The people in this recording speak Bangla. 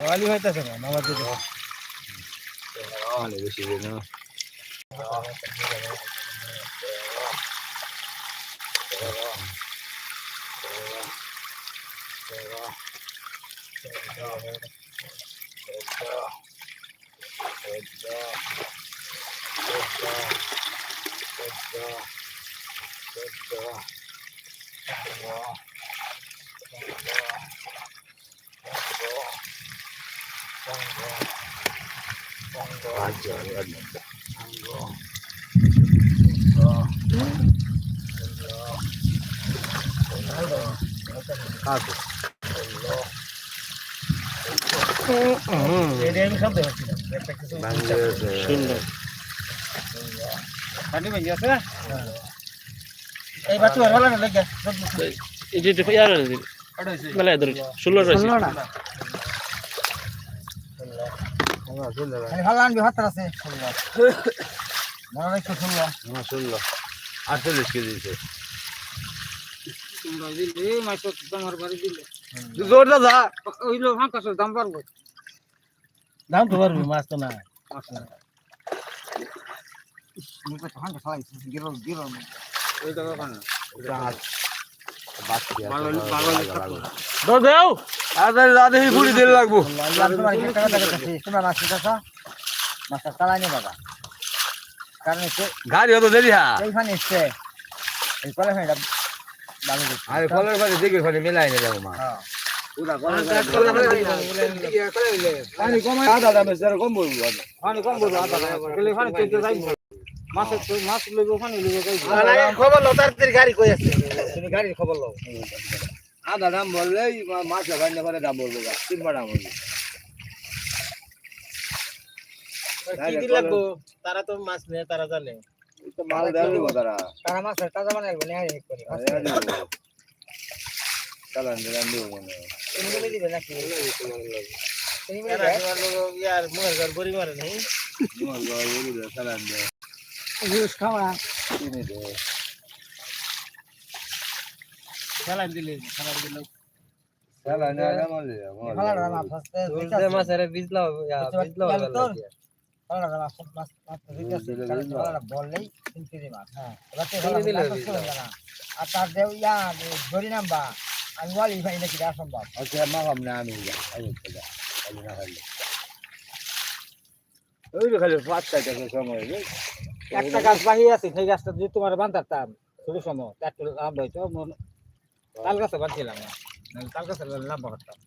খালি হইতাছে না নামাজ দিতে অনেক বেশি দিন কাকু এই বাচ্চা ভালো লেগে এই যে ইয়ার মেলা ধরে। ষোলো রয়েছে ভালো আনবি হাত আছে। মনে একটু শুনলো আমার ষোলো আটচল্লিশ কেজি তোমরা বাড়ি দিলে। জোর দাদা ওইলো ফাঁকা দাম পারব দাম তো পারবি মাছ তো না। মাছ না। হাঙ্গা খাইছে গিরো গিরো ওই টাকা কানা বাচ্চা ভালো ভালো দাও দাদা হি ফুড়ি দিল লাগবো। গাড়ি হতো দেরি হ্যাঁ। আরে কলের পানি দিকে পানি মিলাই নে যাব মা। পুরা কম বলব কম বলব মাছ মাছ লইবো পানি লইবো খবর লো তাড়াতাড়ি গাড়ি কই আছে? তুমি গাড়ির খবর লও। আধা দাম বললে মাছ লাগাই না দাম বলব তিনবার দাম বলব কি লাগবো? তারা তো মাছ নেয় তারা জানে। মাল দেওয়া তারা। তারা মাছ তাজা বানাইবো নিয়ে আই করি চালান দিলাম দিব মনে তুমি দিবে নাকি? তুমি বড়ি মারে নেই। ঘুষ খাওয়া চিনি দে চালান দিলে চালান দিলে আরে মাল দে মাল খালা। না ফাস্ট তুলতে মাছের বিজলা বিজলা খালা না দিতে দিলে খালা বুঝলা। না বললেই তিনটি মাছ হ্যাঁ রাতে খালা। না আর তার দেও ইয়া ধরি নাম্বা আমি বলি ভাই নাকি সম্ভব আচ্ছা মা কাম না আমি যা আই যা আই না খালি ওই খালি পাঁচ টাকা সময় একটা গাছ বাহি আছে সেই গাছটা যদি তোমার বান্ধারতাম ছোট সময় তার লাভ হইতো তাল গাছে বাঁধছিলাম না তাল গাছে লাভ করতাম